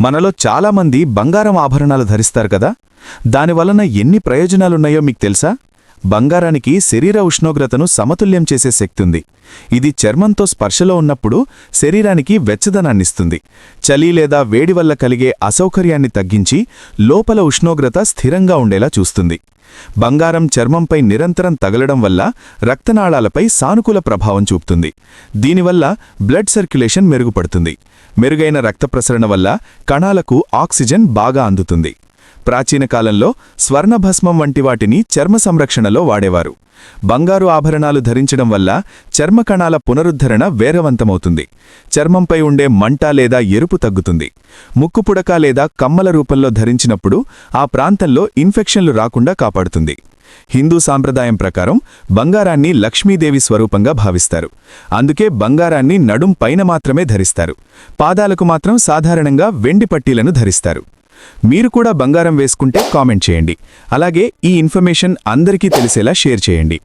మనలో చాలామంది బంగారం ఆభరణాలు ధరిస్తారు కదా? దానివలన ఎన్ని ప్రయోజనాలున్నాయో మీకు తెలుసా? బంగారానికి శరీర ఉష్ణోగ్రతను సమతుల్యం చేసే శక్తి ఉంది ఇది చర్మంతో స్పర్శలో ఉన్నప్పుడు శరీరానికి వెచ్చదనాన్నిస్తుంది చలి లేదా వేడి వల్ల కలిగే అసౌకర్యాన్ని తగ్గించి లోపల ఉష్ణోగ్రత స్థిరంగా ఉండేలా చూస్తుంది. బంగారం చర్మంపై నిరంతరం తగలడం వల్ల రక్తనాళాలపై సానుకూల ప్రభావం చూపుతుంది. దీనివల్ల బ్లడ్ సర్క్యులేషన్ మెరుగుపడుతుంది. మెరుగైన రక్త ప్రసరణ వల్ల కణాలకు ఆక్సిజన్ బాగా అందుతుంది. ప్రాచీన కాలంలో స్వర్ణభస్మం వంటి వాటిని చర్మ సంరక్షణలో వాడేవారు. బంగారు ఆభరణాలు ధరించడం వల్ల చర్మ కణాల పునరుద్ధరణ వేగవంతమవుతుంది. చర్మంపై ఉండే మంట లేదా ఎరుపు తగ్గుతుంది. ముక్కుపుడక లేదా కమ్మల రూపంలో ధరించినప్పుడు ఆ ప్రాంతంలో ఇన్ఫెక్షన్లు రాకుండా కాపాడుతుంది. హిందూ సాంప్రదాయం ప్రకారం బంగారాన్ని లక్ష్మీదేవి స్వరూపంగా భావిస్తారు. అందుకే బంగారాన్ని నడుం పైన మాత్రమే ధరిస్తారు. పాదాలకు మాత్రం సాధారణంగా వెండి పట్టీలను ధరిస్తారు. మీరు కూడా బంగారం వేసుకుంటే కామెంట్ చేయండి. అలాగే ఈ ఇన్ఫర్మేషన్ అందరికీ తెలిసేలా షేర్ చేయండి.